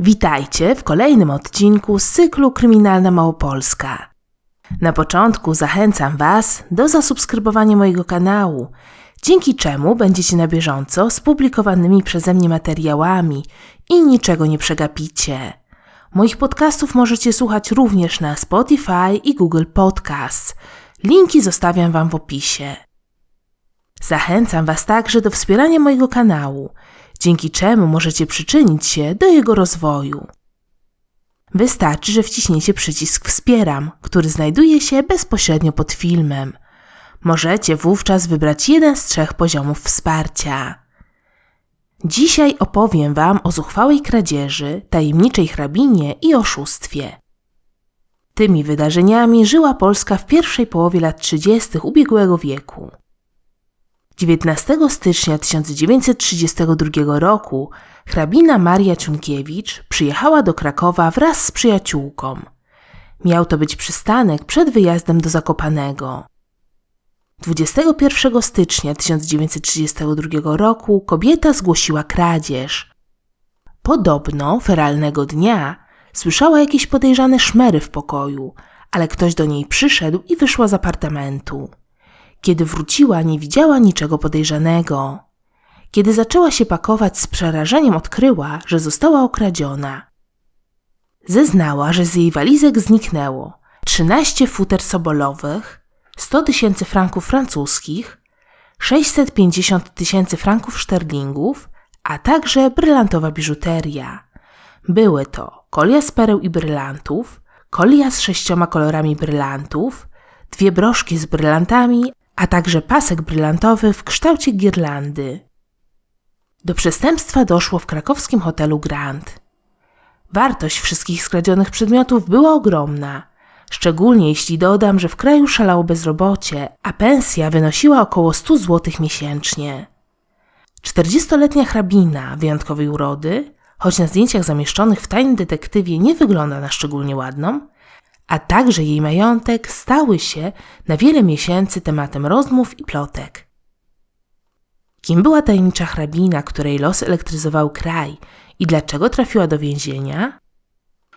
Witajcie w kolejnym odcinku z cyklu Kryminalna Małopolska. Na początku zachęcam Was do zasubskrybowania mojego kanału, dzięki czemu będziecie na bieżąco z publikowanymi przeze mnie materiałami i niczego nie przegapicie. Moich podcastów możecie słuchać również na Spotify i Google Podcasts. Linki zostawiam Wam w opisie. Zachęcam Was także do wspierania mojego kanału, dzięki czemu możecie przyczynić się do jego rozwoju. Wystarczy, że wciśniecie przycisk Wspieram, który znajduje się bezpośrednio pod filmem. Możecie wówczas wybrać jeden z trzech poziomów wsparcia. Dzisiaj opowiem Wam o zuchwałej kradzieży, tajemniczej hrabinie i oszustwie. Tymi wydarzeniami żyła Polska w pierwszej połowie lat 30. ubiegłego wieku. 19 stycznia 1932 roku hrabina Maria Ciunkiewicz przyjechała do Krakowa wraz z przyjaciółką. Miał to być przystanek przed wyjazdem do Zakopanego. 21 stycznia 1932 roku kobieta zgłosiła kradzież. Podobno feralnego dnia słyszała jakieś podejrzane szmery w pokoju, ale ktoś do niej przyszedł i wyszła z apartamentu. Kiedy wróciła, nie widziała niczego podejrzanego. Kiedy zaczęła się pakować, z przerażeniem odkryła, że została okradziona. Zeznała, że z jej walizek zniknęło 13 futer sobolowych, 100 tysięcy franków francuskich, 650 tysięcy franków szterlingów, a także brylantowa biżuteria. Były to kolia z pereł i brylantów, kolia z sześcioma kolorami brylantów, dwie broszki z brylantami, a także pasek brylantowy w kształcie girlandy. Do przestępstwa doszło w krakowskim hotelu Grand. Wartość wszystkich skradzionych przedmiotów była ogromna, szczególnie jeśli dodam, że w kraju szalało bezrobocie, a pensja wynosiła około 100 zł miesięcznie. 40-letnia hrabina wyjątkowej urody, choć na zdjęciach zamieszczonych w tajnym detektywie nie wygląda na szczególnie ładną, a także jej majątek stały się na wiele miesięcy tematem rozmów i plotek. Kim była tajemnicza hrabina, której los elektryzował kraj i dlaczego trafiła do więzienia?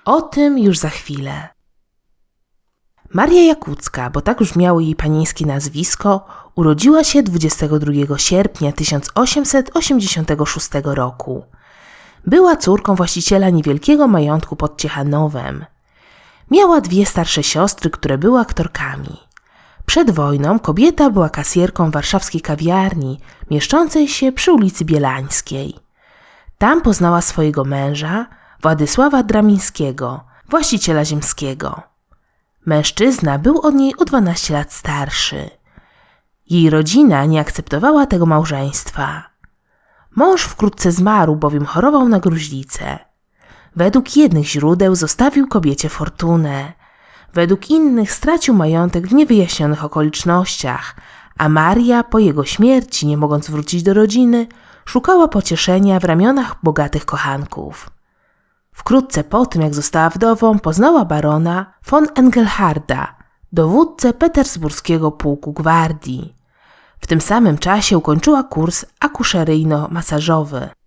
O tym już za chwilę. Maria Jakucka, bo tak już miało jej panieńskie nazwisko, urodziła się 22 sierpnia 1886 roku. Była córką właściciela niewielkiego majątku pod Ciechanowem – Miała dwie starsze siostry, które były aktorkami. Przed wojną kobieta była kasjerką warszawskiej kawiarni mieszczącej się przy ulicy Bielańskiej. Tam poznała swojego męża, Władysława Dramińskiego, właściciela ziemskiego. Mężczyzna był od niej o 12 lat starszy. Jej rodzina nie akceptowała tego małżeństwa. Mąż wkrótce zmarł, bowiem chorował na gruźlicę. Według jednych źródeł zostawił kobiecie fortunę, według innych stracił majątek w niewyjaśnionych okolicznościach, a Maria po jego śmierci, nie mogąc wrócić do rodziny, szukała pocieszenia w ramionach bogatych kochanków. Wkrótce po tym, jak została wdową, poznała barona von Engelharda, dowódcę petersburskiego pułku gwardii. W tym samym czasie ukończyła kurs akuszeryjno-masażowy.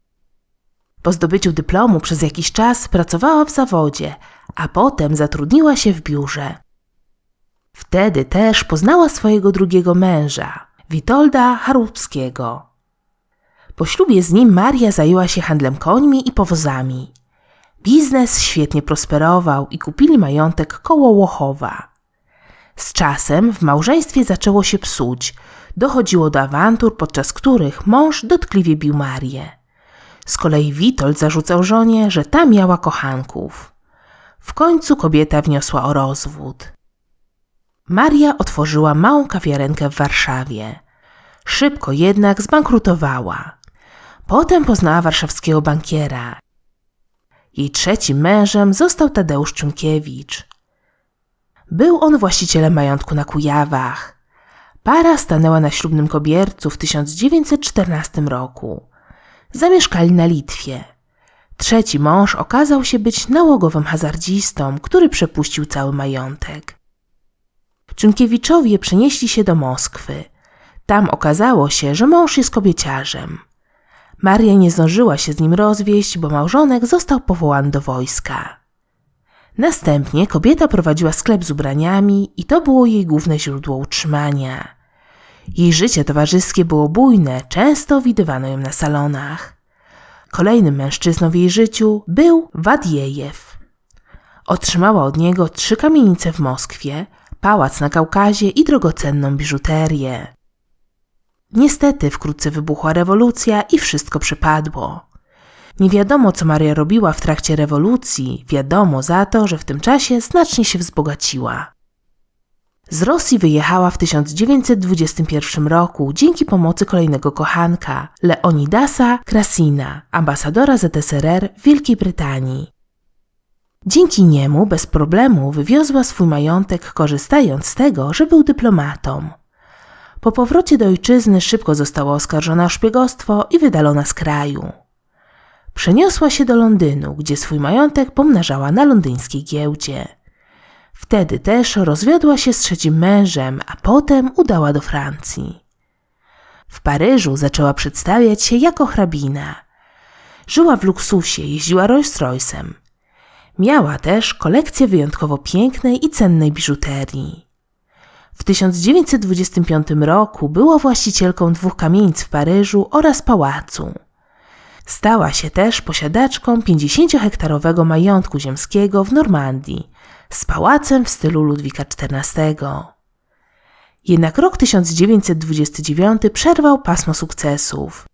Po zdobyciu dyplomu przez jakiś czas pracowała w zawodzie, a potem zatrudniła się w biurze. Wtedy też poznała swojego drugiego męża, Witolda Harubskiego. Po ślubie z nim Maria zajęła się handlem końmi i powozami. Biznes świetnie prosperował i kupili majątek koło Łochowa. Z czasem w małżeństwie zaczęło się psuć, dochodziło do awantur, podczas których mąż dotkliwie bił Marię. Z kolei Witold zarzucał żonie, że ta miała kochanków. W końcu kobieta wniosła o rozwód. Maria otworzyła małą kawiarenkę w Warszawie. Szybko jednak zbankrutowała. Potem poznała warszawskiego bankiera. Jej trzecim mężem został Tadeusz Czunkiewicz. Był on właścicielem majątku na Kujawach. Para stanęła na ślubnym kobiercu w 1914 roku zamieszkali na Litwie. Trzeci mąż okazał się być nałogowym hazardzistą, który przepuścił cały majątek. Czunkiewiczowie przenieśli się do Moskwy. Tam okazało się, że mąż jest kobieciarzem. Maria nie zdążyła się z nim rozwieść, bo małżonek został powołany do wojska. Następnie kobieta prowadziła sklep z ubraniami i to było jej główne źródło utrzymania. Jej życie towarzyskie było bujne, często widywano ją na salonach. Kolejnym mężczyzną w jej życiu był Wadjejew. Otrzymała od niego trzy kamienice w Moskwie, pałac na Kaukazie i drogocenną biżuterię. Niestety wkrótce wybuchła rewolucja i wszystko przepadło. Nie wiadomo, co Maria robiła w trakcie rewolucji, wiadomo za to, że w tym czasie znacznie się wzbogaciła. Z Rosji wyjechała w 1921 roku dzięki pomocy kolejnego kochanka, Leonidasa Krasina, ambasadora ZSRR w Wielkiej Brytanii. Dzięki niemu bez problemu wywiozła swój majątek, korzystając z tego, że był dyplomatą. Po powrocie do ojczyzny szybko została oskarżona o szpiegostwo i wydalona z kraju. Przeniosła się do Londynu, gdzie swój majątek pomnażała na londyńskiej giełdzie. Wtedy też rozwiodła się z trzecim mężem, a potem udała do Francji. W Paryżu zaczęła przedstawiać się jako hrabina. Żyła w luksusie, jeździła Rolls Royce'em. Miała też kolekcję wyjątkowo pięknej i cennej biżuterii. W 1925 roku była właścicielką dwóch kamienic w Paryżu oraz pałacu. Stała się też posiadaczką 50-hektarowego majątku ziemskiego w Normandii z pałacem w stylu Ludwika XIV. Jednak rok 1929 przerwał pasmo sukcesów.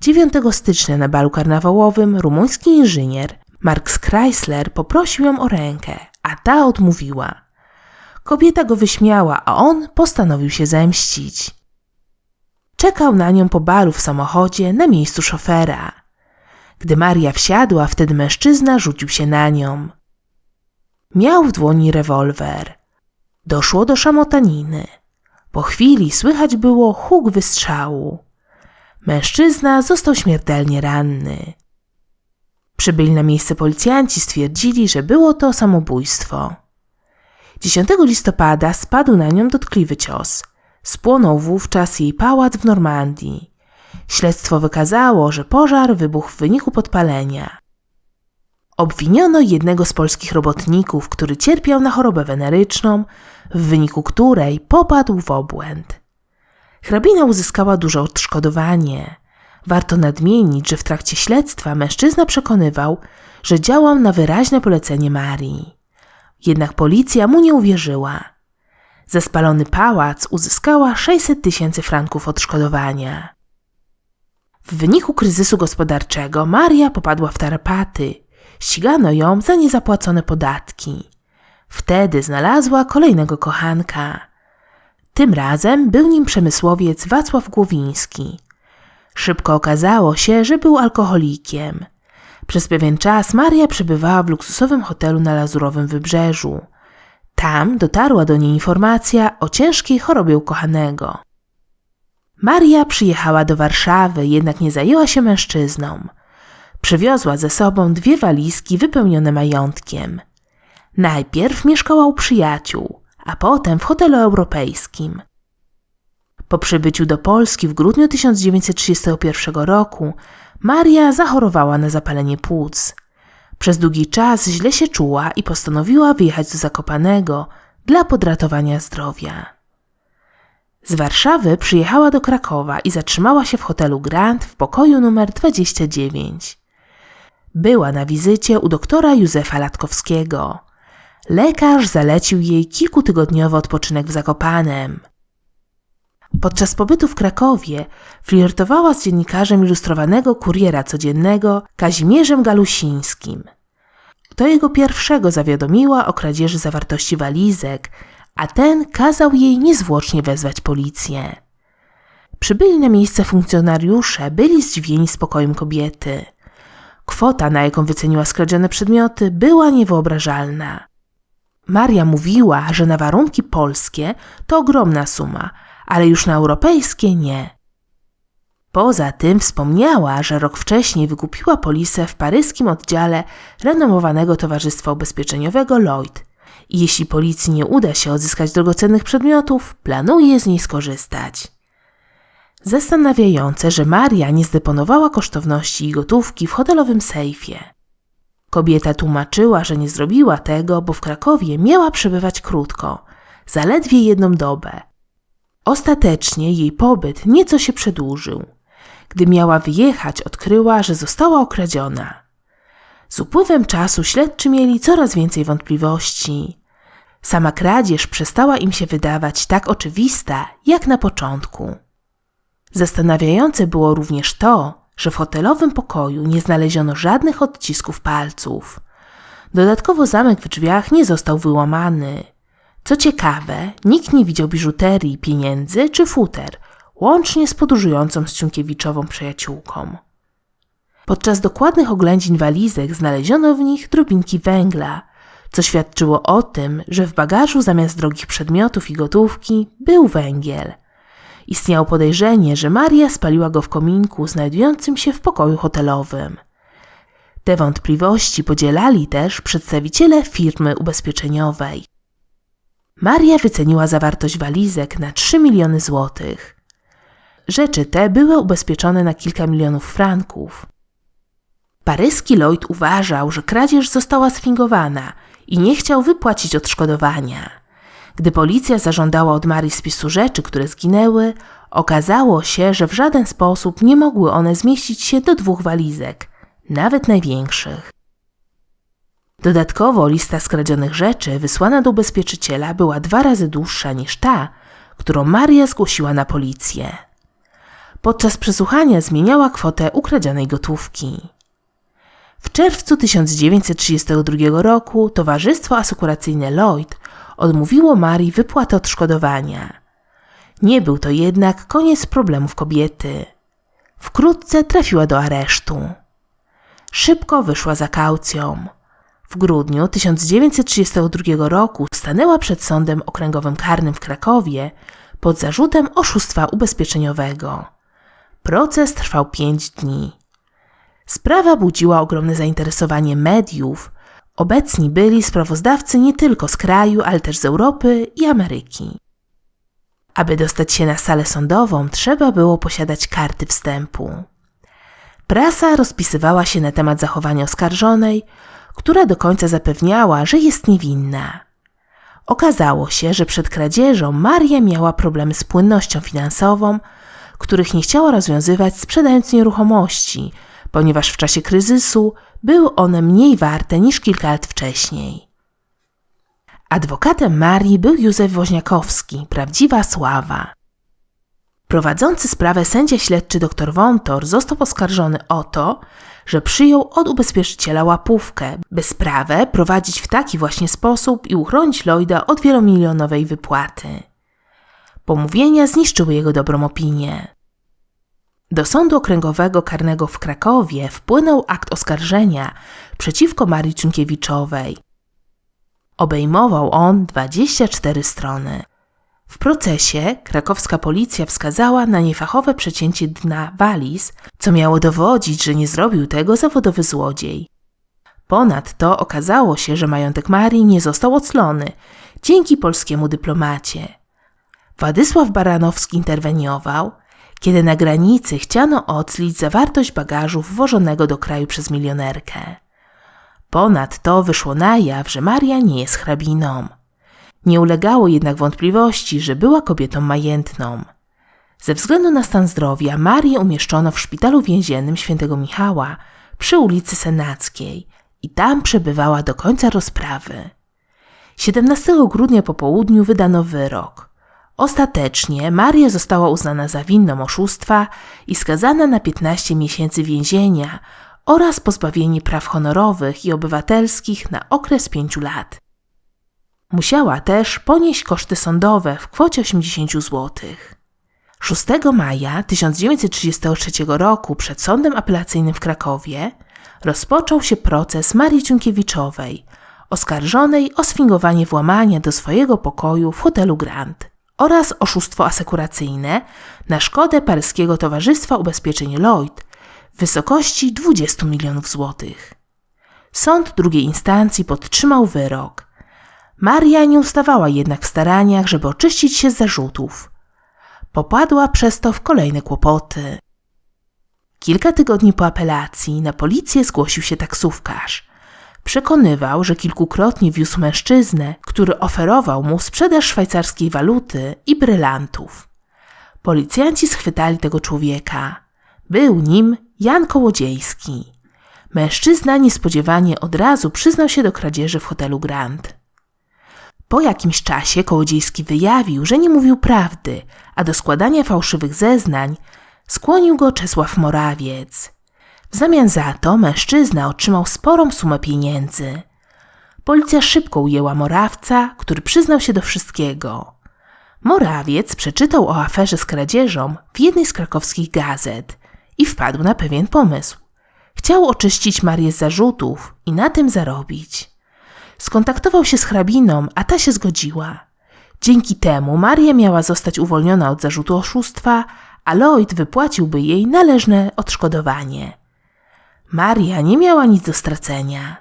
9 stycznia na balu karnawałowym rumuński inżynier Marx Chrysler poprosił ją o rękę, a ta odmówiła. Kobieta go wyśmiała, a on postanowił się zemścić. Czekał na nią po balu w samochodzie na miejscu szofera. Gdy Maria wsiadła, wtedy mężczyzna rzucił się na nią. Miał w dłoni rewolwer. Doszło do szamotaniny. Po chwili słychać było huk wystrzału. Mężczyzna został śmiertelnie ranny. Przybyli na miejsce policjanci stwierdzili, że było to samobójstwo. 10 listopada spadł na nią dotkliwy cios. Spłonął wówczas jej pałac w Normandii. Śledztwo wykazało, że pożar wybuchł w wyniku podpalenia. Obwiniono jednego z polskich robotników, który cierpiał na chorobę weneryczną, w wyniku której popadł w obłęd. Hrabina uzyskała duże odszkodowanie. Warto nadmienić, że w trakcie śledztwa mężczyzna przekonywał, że działał na wyraźne polecenie Marii. Jednak policja mu nie uwierzyła. Za spalony pałac uzyskała 600 tysięcy franków odszkodowania. W wyniku kryzysu gospodarczego Maria popadła w tarapaty. Ścigano ją za niezapłacone podatki. Wtedy znalazła kolejnego kochanka. Tym razem był nim przemysłowiec Wacław Głowiński. Szybko okazało się, że był alkoholikiem. Przez pewien czas Maria przebywała w luksusowym hotelu na Lazurowym Wybrzeżu. Tam dotarła do niej informacja o ciężkiej chorobie ukochanego. Maria przyjechała do Warszawy, jednak nie zajęła się mężczyzną. Przywiozła ze sobą dwie walizki wypełnione majątkiem. Najpierw mieszkała u przyjaciół, a potem w hotelu europejskim. Po przybyciu do Polski w grudniu 1931 roku Maria zachorowała na zapalenie płuc. Przez długi czas źle się czuła i postanowiła wyjechać do Zakopanego dla podratowania zdrowia. Z Warszawy przyjechała do Krakowa i zatrzymała się w hotelu Grand w pokoju numer 29. Była na wizycie u doktora Józefa Latkowskiego. Lekarz zalecił jej kilkutygodniowy odpoczynek w Zakopanem. Podczas pobytu w Krakowie flirtowała z dziennikarzem ilustrowanego kuriera codziennego Kazimierzem Galusińskim. To jego pierwszego zawiadomiła o kradzieży zawartości walizek, a ten kazał jej niezwłocznie wezwać policję. Przybyli na miejsce funkcjonariusze, byli zdziwieni spokojem kobiety. Kwota, na jaką wyceniła skradzione przedmioty, była niewyobrażalna. Maria mówiła, że na warunki polskie to ogromna suma, ale już na europejskie nie. Poza tym wspomniała, że rok wcześniej wykupiła polisę w paryskim oddziale renomowanego towarzystwa ubezpieczeniowego Lloyd i jeśli policji nie uda się odzyskać drogocennych przedmiotów, planuje z niej skorzystać. Zastanawiające, że Maria nie zdeponowała kosztowności i gotówki w hotelowym sejfie. Kobieta tłumaczyła, że nie zrobiła tego, bo w Krakowie miała przebywać krótko, zaledwie jedną dobę. Ostatecznie jej pobyt nieco się przedłużył. Gdy miała wyjechać, odkryła, że została okradziona. Z upływem czasu śledczy mieli coraz więcej wątpliwości. Sama kradzież przestała im się wydawać tak oczywista, jak na początku. Zastanawiające było również to, że w hotelowym pokoju nie znaleziono żadnych odcisków palców. Dodatkowo zamek w drzwiach nie został wyłamany. Co ciekawe, nikt nie widział biżuterii, pieniędzy czy futer, łącznie z podróżującą z Ciunkiewiczową przyjaciółką. Podczas dokładnych oględzin walizek znaleziono w nich drobinki węgla, co świadczyło o tym, że w bagażu zamiast drogich przedmiotów i gotówki był węgiel. Istniało podejrzenie, że Maria spaliła go w kominku znajdującym się w pokoju hotelowym. Te wątpliwości podzielali też przedstawiciele firmy ubezpieczeniowej. Maria wyceniła zawartość walizek na 3 miliony złotych. Rzeczy te były ubezpieczone na kilka milionów franków. Paryski Lloyd uważał, że kradzież została sfingowana i nie chciał wypłacić odszkodowania. Gdy policja zażądała od Marii spisu rzeczy, które zginęły, okazało się, że w żaden sposób nie mogły one zmieścić się do dwóch walizek, nawet największych. Dodatkowo lista skradzionych rzeczy wysłana do ubezpieczyciela była dwa razy dłuższa niż ta, którą Maria zgłosiła na policję. Podczas przesłuchania zmieniała kwotę ukradzionej gotówki. W czerwcu 1932 roku Towarzystwo Asekuracyjne Lloyd odmówiło Marii wypłaty odszkodowania. Nie był to jednak koniec problemów kobiety. Wkrótce trafiła do aresztu. Szybko wyszła za kaucją. W grudniu 1932 roku stanęła przed sądem okręgowym karnym w Krakowie pod zarzutem oszustwa ubezpieczeniowego. Proces trwał pięć dni. Sprawa budziła ogromne zainteresowanie mediów. Obecni byli sprawozdawcy nie tylko z kraju, ale też z Europy i Ameryki. Aby dostać się na salę sądową, trzeba było posiadać karty wstępu. Prasa rozpisywała się na temat zachowania oskarżonej, która do końca zapewniała, że jest niewinna. Okazało się, że przed kradzieżą Maria miała problemy z płynnością finansową, których nie chciała rozwiązywać sprzedając nieruchomości, ponieważ w czasie kryzysu były one mniej warte niż kilka lat wcześniej. Adwokatem Marii był Józef Woźniakowski, prawdziwa sława. Prowadzący sprawę sędzia śledczy dr Wątor został oskarżony o to, że przyjął od ubezpieczyciela łapówkę, by sprawę prowadzić w taki właśnie sposób i uchronić Lloyda od wielomilionowej wypłaty. Pomówienia zniszczyły jego dobrą opinię. Do Sądu Okręgowego Karnego w Krakowie wpłynął akt oskarżenia przeciwko Marii Czunkiewiczowej. Obejmował on 24 strony. W procesie krakowska policja wskazała na niefachowe przecięcie dna waliz, co miało dowodzić, że nie zrobił tego zawodowy złodziej. Ponadto okazało się, że majątek Marii nie został oclony dzięki polskiemu dyplomacie. Władysław Baranowski interweniował, kiedy na granicy chciano oclić zawartość bagażu wwożonego do kraju przez milionerkę. Ponadto wyszło na jaw, że Maria nie jest hrabiną. Nie ulegało jednak wątpliwości, że była kobietą majętną. Ze względu na stan zdrowia Marię umieszczono w szpitalu więziennym świętego Michała przy ulicy Senackiej i tam przebywała do końca rozprawy. 17 grudnia po południu wydano wyrok – Ostatecznie Maria została uznana za winną oszustwa i skazana na 15 miesięcy więzienia oraz pozbawienie praw honorowych i obywatelskich na okres 5 lat. Musiała też ponieść koszty sądowe w kwocie 80 zł. 6 maja 1933 roku przed Sądem Apelacyjnym w Krakowie rozpoczął się proces Marii Ciunkiewiczowej, oskarżonej o sfingowanie włamania do swojego pokoju w hotelu Grand oraz oszustwo asekuracyjne na szkodę paryskiego Towarzystwa Ubezpieczeń Lloyd w wysokości 20 milionów złotych. Sąd drugiej instancji podtrzymał wyrok. Maria nie ustawała jednak w staraniach, żeby oczyścić się z zarzutów. Popadła przez to w kolejne kłopoty. Kilka tygodni po apelacji na policję zgłosił się taksówkarz. Przekonywał, że kilkukrotnie wiózł mężczyznę, który oferował mu sprzedaż szwajcarskiej waluty i brylantów. Policjanci schwytali tego człowieka. Był nim Jan Kołodziejski. Mężczyzna niespodziewanie od razu przyznał się do kradzieży w hotelu Grand. Po jakimś czasie Kołodziejski wyjawił, że nie mówił prawdy, a do składania fałszywych zeznań skłonił go Czesław Morawiec. W zamian za to mężczyzna otrzymał sporą sumę pieniędzy. Policja szybko ujęła Morawca, który przyznał się do wszystkiego. Morawiec przeczytał o aferze z kradzieżą w jednej z krakowskich gazet i wpadł na pewien pomysł. Chciał oczyścić Marię z zarzutów i na tym zarobić. Skontaktował się z hrabiną, a ta się zgodziła. Dzięki temu Maria miała zostać uwolniona od zarzutu oszustwa, a Lloyd wypłaciłby jej należne odszkodowanie. Maria nie miała nic do stracenia.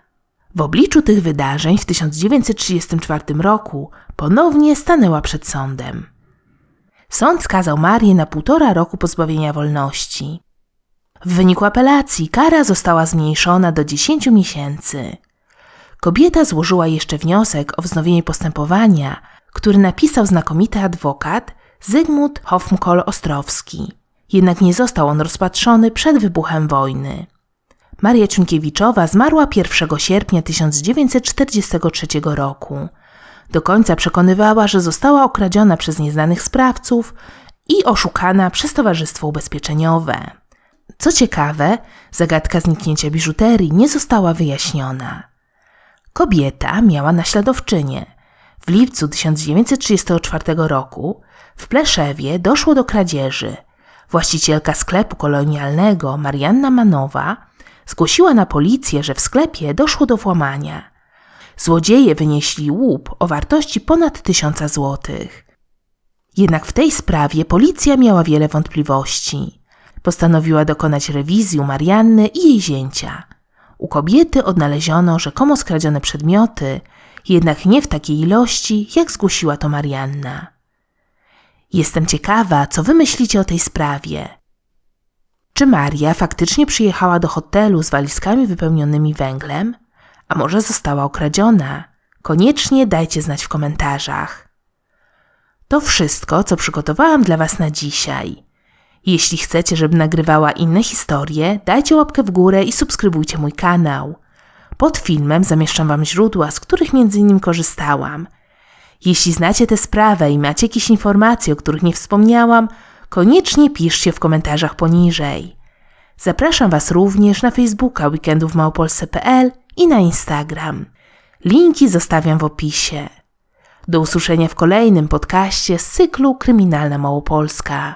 W obliczu tych wydarzeń w 1934 roku ponownie stanęła przed sądem. Sąd skazał Marię na półtora roku pozbawienia wolności. W wyniku apelacji kara została zmniejszona do 10 miesięcy. Kobieta złożyła jeszcze wniosek o wznowienie postępowania, który napisał znakomity adwokat Zygmunt Hofmkoll-Ostrowski. Jednak nie został on rozpatrzony przed wybuchem wojny. Maria Ciunkiewiczowa zmarła 1 sierpnia 1943 roku. Do końca przekonywała, że została okradziona przez nieznanych sprawców i oszukana przez Towarzystwo Ubezpieczeniowe. Co ciekawe, zagadka zniknięcia biżuterii nie została wyjaśniona. Kobieta miała naśladowczynię. W lipcu 1934 roku w Pleszewie doszło do kradzieży. Właścicielka sklepu kolonialnego Marianna Manowa zgłosiła na policję, że w sklepie doszło do włamania. Złodzieje wynieśli łup o wartości ponad tysiąca złotych. Jednak w tej sprawie policja miała wiele wątpliwości. Postanowiła dokonać rewizji Marianny i jej zięcia. U kobiety odnaleziono rzekomo skradzione przedmioty, jednak nie w takiej ilości, jak zgłosiła to Marianna. Jestem ciekawa, co wy myślicie o tej sprawie. Czy Maria faktycznie przyjechała do hotelu z walizkami wypełnionymi węglem? A może została okradziona? Koniecznie dajcie znać w komentarzach. To wszystko, co przygotowałam dla Was na dzisiaj. Jeśli chcecie, żebym nagrywała inne historie, dajcie łapkę w górę i subskrybujcie mój kanał. Pod filmem zamieszczam Wam źródła, z których między innymi korzystałam. Jeśli znacie tę sprawę i macie jakieś informacje, o których nie wspomniałam, koniecznie piszcie w komentarzach poniżej. Zapraszam Was również na Facebooka weekendów.małopolsce.pl i na Instagram. Linki zostawiam w opisie. Do usłyszenia w kolejnym podcaście z cyklu Kryminalna Małopolska.